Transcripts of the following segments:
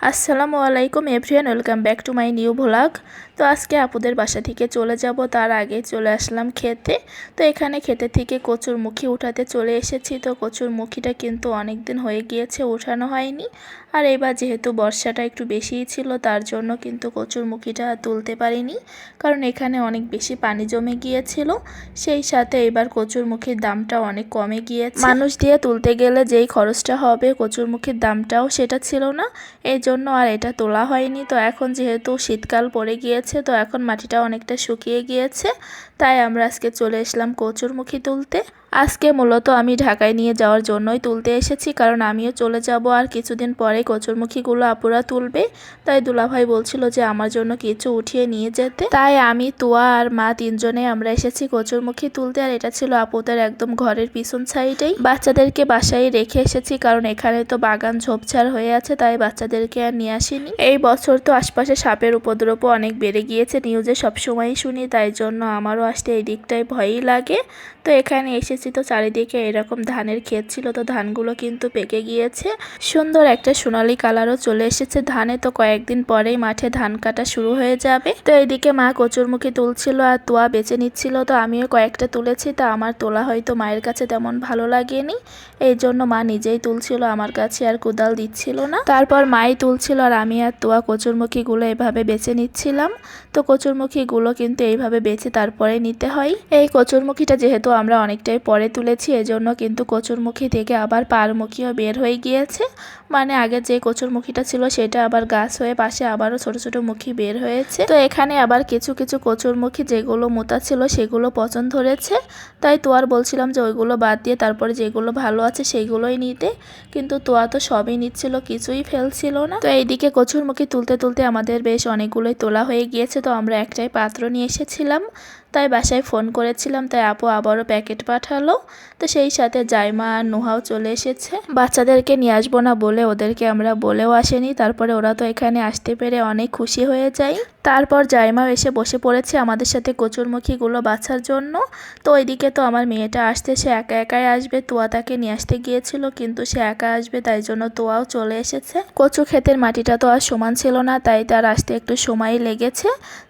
আসসালামু আলাইকুম everyone welcome back to my new vlog তো আজকে আপুদের বাসা থেকে চলে যাব, তার আগে চলে আসলাম খেতে। তো এখানে খেতে থেকে কচুর মুখি উঠাতে চলে এসেছি। তো কচুর মুখিটা কিন্তু অনেক দিন হয়ে গিয়েছে, উঠানো হয়নি। আর এবার যেহেতু বর্ষাটা একটু বেশিই ছিল, তার জন্য কিন্তু কচুর মুখিটা তুলতে পারিনি। কারণ এখানে অনেক বেশি পানি জমে গিয়েছিল, সেই সাথে এবার কচুর মুখির দামটা অনেক কমে গিয়েছে। মানুষ দিয়ে তুলতে গেলে যেই খরচটা হবে কচুর মুখির দামটাও সেটা ছিল না। এই জন্য আর এটা তোলা হয়নি। তো এখন যেহেতু শীতকাল পড়ে গিয়েছে, তো এখন মাটিটা অনেকটা শুকিয়ে গিয়েছে, তাই আমরা আজকে চলে এসলাম কচুরমুখী তুলতে। আজকে মূলত আমি ঢাকায় নিয়ে যাওয়ার জন্যই তুলতে এসেছি, কারণ আমিও চলে যাব আর কিছুদিন পরে কচুরমুখীগুলো আপুরা তুলবে। তাই দুলাভাই বলছিল যে আমার জন্য কিছু উঠিয়ে নিয়ে যেতে। তাই আমি, তোয়া আর মা তিনজনে আমরা এসেছি কচুরমুখী তুলতে, আর এটা ছিল আপুদের একদম ঘরের পিছন সাইডেই। বাচ্চাদেরকে বাসায় রেখে এসেছি, কারণ এখানে তো বাগান ঝোপঝাড় হয়ে আছে, তাই বাচ্চাদেরকে আর নিয়ে আসিনি। এই বছর তো আশপাশে সাপের উপদ্রবও অনেক বেড়ে গিয়েছে নিউজে সবসময়ই শুনি, তাই জন্য আমারও আসতে এই দিকটায় ভয়ই লাগে। তো এখানে এসেছি। তো চারিদিকে এরকম ধানের ক্ষেত ছিল, তো ধানগুলো কিন্তু পেকে গিয়েছে। সুন্দর একটা সোনালি কালারও চলে এসেছে ধানে। তো কয়েকদিন পরেই মাঠে ধান কাটা শুরু হয়ে যাবে। তো এইদিকে মা কচুরমুখী তুলছিল আর তোয়া বেছে নিচ্ছিল। তো আমিও কয়েকটা তুলেছি। তা আমার তোলা হয়তো মায়ের কাছে তেমন ভালো লাগেনি। এই জন্য মা নিজেই তুলছিল, আমার কাছে আর কুদাল দিচ্ছিল না। তারপর মাই তুলছিল আর আমি আর তোয়া কচুরমুখীগুলো এভাবে বেছে নিচ্ছিলাম। তো কচুরমুখীগুলো কিন্তু এইভাবে বেছে তারপরে নিতে হয়। এই কচুরমুখীটা যেহেতু আমরা অনেকটাই পরে তুলেছি, এজন্য কিন্তু কচুরমুখী থেকে আবার পারমুখীও বের হয়ে গিয়েছে। মানে আগে যে কচুরমুখীটা ছিল সেটা আবার গাছ হয়ে পাশে আবারও ছোট ছোট মুখী বের হয়েছে। তো এখানে আবার কিছু কিছু কচুরমুখী যেগুলো মোতা ছিল সেগুলো পছন্দ ধরেছে। তাই তোয়ার বলছিলাম যে ওইগুলো বাদ দিয়ে তারপরে যেগুলো ভালো আছে সেইগুলোই নিতে। কিন্তু তোয়া তো সবই নিচ্ছিল, কিছুই ফেলছিল না। তো এইদিকে কচুরমুখী তুলতে তুলতে আমাদের বেশ অনেকগুলোই তোলা হয়ে গিয়েছে। তো আমরা একটাই পাত্র নিয়ে এসেছিলাম। তাই বাসায় ফোন করেছিলাম, তাই আপু আবারও প্যাকেট পাঠালো। তো সেই সাথে জাইমা আর নোহাও চলে এসেছে। বাচ্চাদেরকে নিয়ে আসব না বলে ওদেরকে আমরা বলেও আসেনি, তারপরে ওরা তো এখানে আসতে পেরে অনেক খুশি হয়ে যায়। তারপর জাইমাও এসে বসে পড়েছে আমাদের সাথে কচুরমুখীগুলো বাছার জন্য। তো ওইদিকে তো আমার মেয়েটা আসতে সে একা একাই আসবে, তোয়া তাকে নিয়ে আসতে গিয়েছিল, কিন্তু সে একা আসবে, তাই জন্য তোয়াও চলে এসেছে। কচু ক্ষেতের মাটিটা তো আর সমান ছিল না, তাই তার আসতে একটু সময় লেগেছে।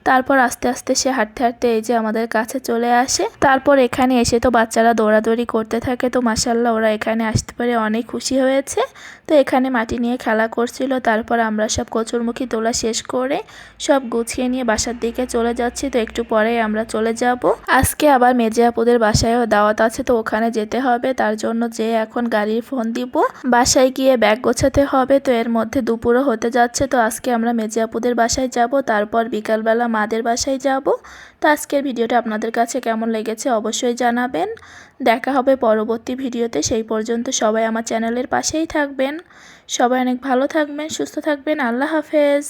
তারপর আস্তে আস্তে সে হাঁটতে হাঁটতে এই যে আমাদের কাছে চলে আসে। তারপর এখানে এসে তো বাচ্চারা দৌড়াদৌড়ি করতে থাকে, তো মাসাল্লাহ ওরা এখানে আসতে পারে অনেক খুশি হয়েছে। তো এখানে মাটি নিয়ে খেলা করছিল, তারপর আমরা সব কচুরমুখী তোলা শেষ করে সব গুছিয়ে নিয়ে বাসার দিকে চলে যাচ্ছি, তো একটু পরে আমরা চলে যাব। আজকে আবার মেজে আপুদের বাসায়ও দাওয়াত আছে, তো ওখানে যেতে হবে, তার জন্য যে এখন গাড়ির ফোন দিব। বাসায় গিয়ে ব্যাগ গোছাতে হবে, তো এর মধ্যে দুপুরও হতে যাচ্ছে, তো আজকে আমরা মেজে আপুদের বাসায় যাব, তারপর বিকালবেলা মাদের বাসায় যাব। তো আজকের ভিডিওটা আপনাদের কাছে কেমন লেগেছে অবশ্যই জানাবেন। দেখা হবে পরবর্তী ভিডিওতে, সেই পর্যন্ত সবাই আমার চ্যানেলের পাশেই থাকবেন। সবাই অনেক ভালো থাকবেন, সুস্থ থাকবেন, আল্লাহ হাফেজ।